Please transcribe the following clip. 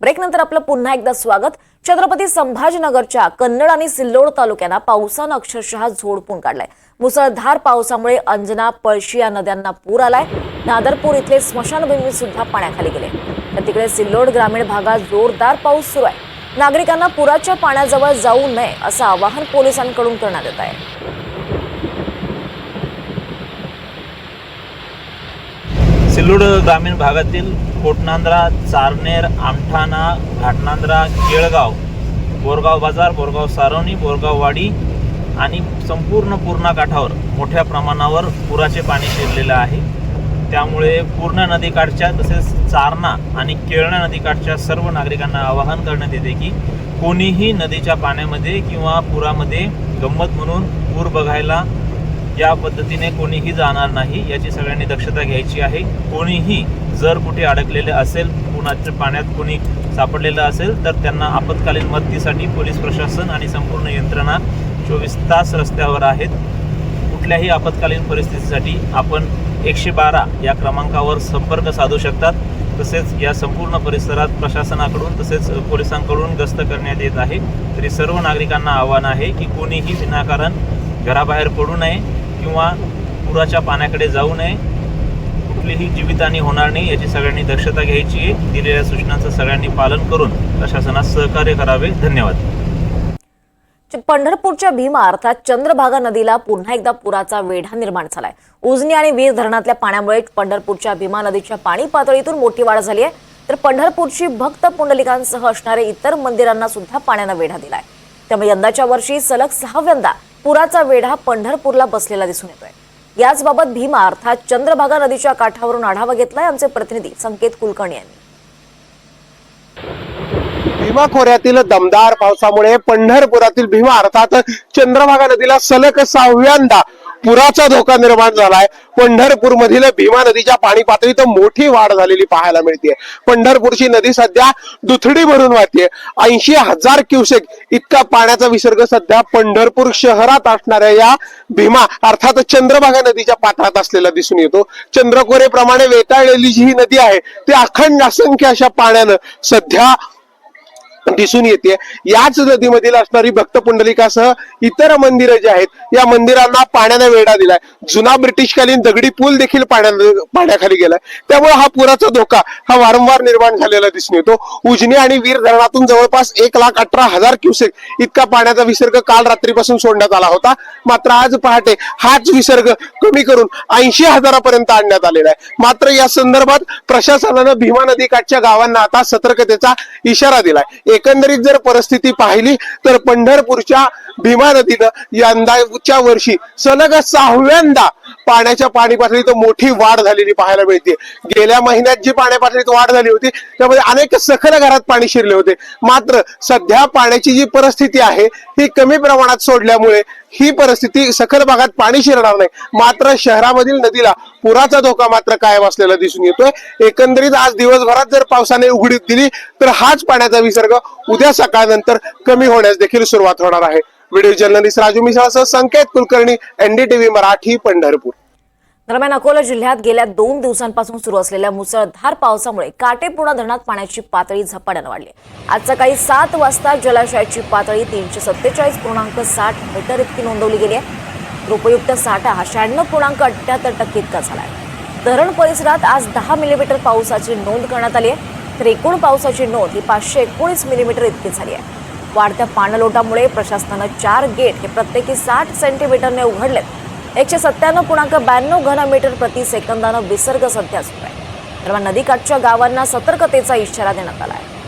ब्रेकनंतर आपलं पुन्हा एकदा स्वागत. छत्रपती संभाजीनगरच्या कन्नड आणि सिल्लोड तालुक्यांना पावसानं अक्षरशः झोडपून काढलाय. मुसळधार पावसामुळे अंजना पळशी या नद्यांना पूर आलाय. नादरपूर इथले स्मशानभूमी सुद्धा पाण्याखाली गेले. तर तिकडे सिल्लोड ग्रामीण भागात जोरदार पाऊस सुरू आहे. नागरिकांना पुराच्या पाण्याजवळ जाऊ नये असं आवाहन पोलिसांकडून करण्यात येत आहे. सिल्लोड ग्रामीण भागातील कोटनांद्रा चारनेर आमठाणा घाटनांद्रा केळगाव बोरगाव बाजार बोरगाव सारवणी बोरगाव वाडी आणि संपूर्ण पूर्णा काठावर मोठ्या प्रमाणावर पुराचे पाणी शिरलेलं आहे. त्यामुळे पूर्णा नदीकाठच्या तसेच चारणा आणि केळणा नदीकाठच्या सर्व नागरिकांना आवाहन करण्यात येते की कोणीही नदीच्या पाण्यामध्ये किंवा पुरामध्ये गंमत म्हणून पूर बघायला या पद्धतीने कोणीही जाणार नाही याची सगळ्यांनी दक्षता घ्यायची आहे. कोणीही जर कुठे अडकलेले असेल कुणाच्या पाण्यात कोणी सापडलेलं असेल तर त्यांना आपत्कालीन मदतीसाठी पोलीस प्रशासन आणि संपूर्ण यंत्रणा चोवीस तास रस्त्यावर आहेत. कुठल्याही आपत्कालीन परिस्थितीसाठी आपण एकशे बारा या क्रमांकावर संपर्क साधू शकतात. तसेच या संपूर्ण परिसरात प्रशासनाकडून तसेच पोलिसांकडून गस्त करण्यात येत आहे. तरी सर्व नागरिकांना आव्हान आहे की कोणीही विनाकारण घराबाहेर पडू नये. किंवा पुराच्या पाण्याकडे जाऊ नये. कुठलीही जीवितहानी होणार नाही याची सगळ्यांनी दक्षता घ्यायची आहे. दिलेल्या सूचनांचं सगळ्यांनी पालन करून प्रशासनास सहकार्य करावे. धन्यवाद. पंढरपूरच्या भीमा अर्थात चंद्रभागा नदीला पुन्हा एकदा पुराचा वेढा निर्माण झालाय. उजनी आणि वीर धरणातल्या पाण्यामुळे पंढरपूरच्या भीमा नदीच्या पाणी पातळीतून मोठी वाढ झाली आहे. तर पंढरपूरची भक्त पुंडलिकांसह असणाऱ्या इतर मंदिरांना सुद्धा पाण्यानं वेढा दिलाय. त्यामुळे यंदाच्या वर्षी सलग सहाव्यांदा पुराचा वेढा पंढरपूरला बसलेला दिसून येतोय. याचबाबत भीमा अर्थात चंद्रभागा नदीच्या काठावरून आढावा घेतलाय आमचे प्रतिनिधी संकेत कुलकर्णी यांनी. भीमा खोऱ्यातील दमदार पावसामुळे पंढरपुरातील भीमा अर्थात चंद्रभागा नदीला सलग सहाव्यांदा पुराचा धोका निर्माण झालाय. पंढरपूर मधील भीमा नदीच्या पाणी पातळीत मोठी वाढ झालेली पाहायला मिळते पंढरपूरची नदी सध्या दुथडी भरून वाहते ऐंशी हजार क्युसेक इतका पाण्याचा विसर्ग सध्या पंढरपूर शहरात असणाऱ्या या भीमा अर्थात चंद्रभागा नदीच्या पात्रात असलेला दिसून येतो. चंद्रकोरेप्रमाणे वेताळलेली जी ही नदी आहे ती अखंड असंख्य अशा पाण्यानं सध्या दिसून येते याच नदीमधील असणारी भक्त पुंडलिकासह इतर मंदिरं जी आहेत या मंदिरांना पाण्याने वेढा दिलाय. जुना ब्रिटिशकालीन दगडी पूल देखील पाण्या पाण्याखाली गेलाय. त्यामुळे हा पुराचा धोका हा वारंवार निर्माण झालेला दिसून येतो. उजनी आणि वीर धरणातून जवळपास एक लाख अठरा हजार क्युसेक इतका पाण्याचा विसर्ग काल रात्रीपासून सोडण्यात आला होता. मात्र आज पहाटे हाच विसर्ग कमी करून ऐंशी हजारापर्यंत आणण्यात आलेला आहे. मात्र या संदर्भात प्रशासनानं भीमा नदीकाठच्या गावांना आता सतर्कतेचा इशारा दिलाय. एकंदरीत जर परिस्थिती पाहिली तर पंढरपूरच्या भीमा नदीनं यंदाच्या वर्षी सलग सहाव्यांदा पाण्याच्या पाणी पातळीत मोठी वाढ झालेली पाहायला मिळते. गेल्या महिन्यात जी पाण्या पातळीत वाढ झाली होती त्यामध्ये अनेक सखल घरात पाणी शिरले होते. मात्र सध्या पाण्याची जी परिस्थिती आहे ही कमी प्रमाणात सोडल्यामुळे ही परिस्थिती सखल भागात पाणी शिरणार नाही. मात्र शहरामधील नदीला पुराचा धोका मात्र कायम असलेला दिसून येतोय. एकंदरीत आज दिवसभरात जर पावसाने उघडीत दिली तर हाच पाण्याचा विसर्ग उद्या सकाळनंतर कमी होण्यास देखील सुरुवात होणार आहे. व्हिडिओ जर्नलिस्ट राजू मिसाळसह संकेत कुलकर्णी एनडीटीव्ही मराठी पंढरपूर. दरम्यान अकोला जिल्ह्यात गेल्या दोन दिवसांपासून सुरू असलेल्या मुसळधार पावसामुळे काटेपूर्णा धरणात पाण्याची पातळी झपाट्यानं वाढली. आज सकाळी सात वाजता जलाशयाची पातळी तीनशे सत्तेचाळीस पूर्णांक साठ मीटर इतकी नोंदवली गेली आहे. उपयुक्त साठा हा शहाण्णव पूर्णांक अठ्ठ्याहत्तर टक्के इतका झाला आहे. धरण परिसरात आज दहा मिलीमीटर पावसाची नोंद करण्यात आली आहे. तर एकूण पावसाची नोंद ही पाचशे एकोणीस मिलीमीटर इतकी झाली आहे. वाढत्या पाणलोटामुळे प्रशासनानं चार गेट हे प्रत्येकी साठ सेंटीमीटरने उघडलेत. एकशे सत्त्याण्णव पूर्णांक ब्याण्णव घनमीटर प्रति सेकंदानं विसर्ग सध्या सुरू आहे. दरम्यान नदीकाठच्या गावांना सतर्कतेचा इशारा देण्यात आला आहे.